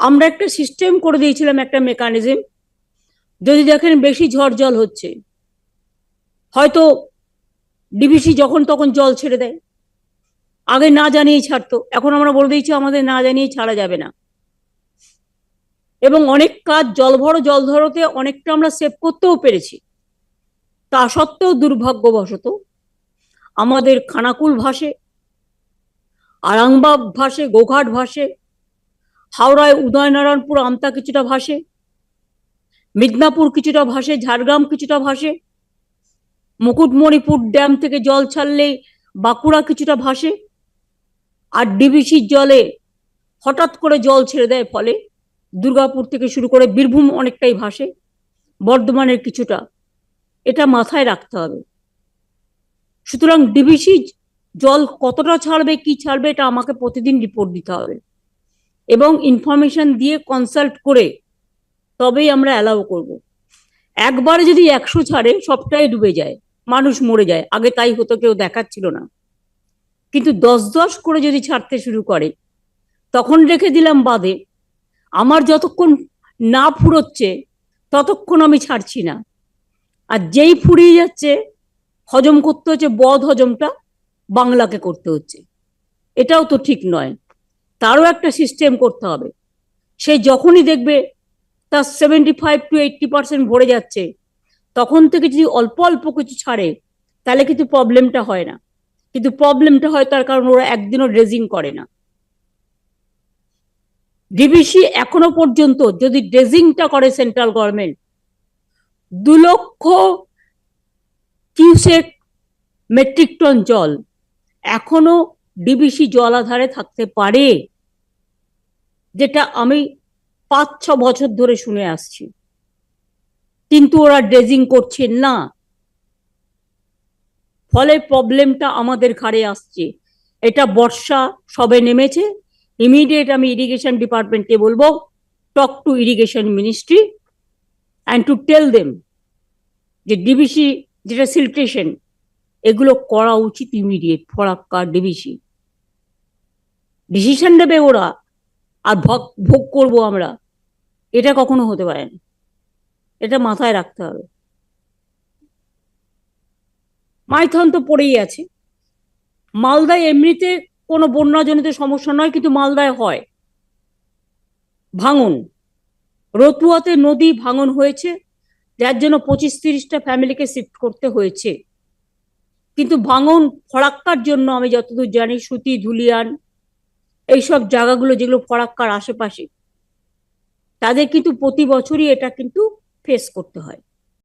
আমরা একটা সিস্টেম করে দিয়েছিলাম একটা মেকানিজম যদি দেখেন বেশি ঝড় জল হচ্ছে, হয়তো ডিবিসি যখন তখন জল ছেড়ে দেয়। আগে না জানিয়ে ছাড়তো, এখন আমরা বলে দিয়েছি আমাদের না জানিয়ে ছাড়া যাবে না। এবং অনেক কাজ জল ভরো, জল ধরোতে অনেকটা আমরা সেভ করতেও পেরেছি। তা সত্ত্বেও দুর্ভাগ্যবশত আমাদের খানাকুল ভাষে আরাংবাগ ভাষে গোঘাট ভাসে হাওড়ায় উদয়নারায়ণপুর আমতা কিছুটা ভাসে, মিদনাপুর কিছুটা ভাসে, ঝাড়গ্রাম কিছুটা ভাসে, মুকুটমণিপুর ড্যাম থেকে জল ছাড়লেই বাঁকুড়া কিছুটা ভাসে, আর ডিবিসির জলে হঠাৎ করে জল ছেড়ে দেয় ফলে দুর্গাপুর থেকে শুরু করে বীরভূম অনেকটাই ভাসে, বর্ধমানের কিছুটা। এটা মাথায় রাখতে হবে। সুতরাং ডিবিসি জল কতটা ছাড়বে, কি ছাড়বে, এটা আমাকে প্রতিদিন রিপোর্ট দিতে হবে। এবং ইনফরমেশন দিয়ে কনসাল্ট করে তবেই আমরা অ্যালাউ করব। একবারে যদি একশো ছাড়ে, সবটাই ডুবে যায়, মানুষ মরে যায়। আগে তাই হতো, কেউ দেখাচ্ছিল না। কিন্তু দশ দশ করে যদি ছাড়তে শুরু করে, তখন রেখে দিলাম বাদে, আমার যতক্ষণ না ফুরোচ্ছে, ততক্ষণ আমি ছাড়ছি না। আর যেই ফুরিয়ে যাচ্ছে, হজম করতে হচ্ছে, বদ হজমটা বাংলাকে করতে হচ্ছে। এটাও তো ঠিক নয়। তারও একটা সিস্টেম করতে হবে। সে যখনই দেখবে তার seventy five to eighty percent ভরে যাচ্ছে, তখন থেকে যদি অল্প অল্প কিছু ছাড়ে, তাহলে কিন্তু প্রবলেমটা হয় না। কিন্তু প্রবলেমটা হয় তার কারণ ওরা একদিনও ড্রেজিং করে না। ডিবিসি এখনও পর্যন্ত যদি ড্রেজিংটা করে সেন্ট্রাল গভর্নমেন্ট দু লক্ষ কিউসেক মেট্রিক টন জল এখনও ডিবিসি জলাধারে থাকতে পারে। যেটা আমি পাঁচ, ছ বছর ধরে শুনে আসছি। কিন্তু ওরা ড্রেজিং করছে না। ফলে প্রবলেমটা আমাদের ঘাড়ে আসছে। এটা বর্ষা সবে নেমেছে। ইমিডিয়েট আমি ইরিগেশন ডিপার্টমেন্টকে বলব talk to irrigation ministry and to tell them যে ডিবিসি যেটা সিলট্রেশন এগুলো করা উচিত ইমিডিয়েট ফরাক্কা ডিবিসি ডিসিশন দেবে ওরা। আর ভোগ ভোগ করব আমরা। এটা কখনো হতে পারে না। এটা মাথায় রাখতে হবে। মাইথন তো পড়েই আছে। মালদায় এমনিতে কোনো বন্যাজনিত সমস্যা নয়, কিন্তু মালদায় হয়। ভাঙন। রতুয়াতে নদী ভাঙন হয়েছে। যার জন্য পঁচিশ তিরিশটা ফ্যামিলিকে শিফট করতে হয়েছে। কিন্তু ভাঙন, ফরাক্কার জন্য আমি যতদূর জানি, সুতি, ধুলিয়ান এইসব জায়গাগুলো যেগুলো ফরাক্কার আশেপাশে তাদের কিন্তু প্রতি বছরই এটা কিন্তু ফেস করতে হয়।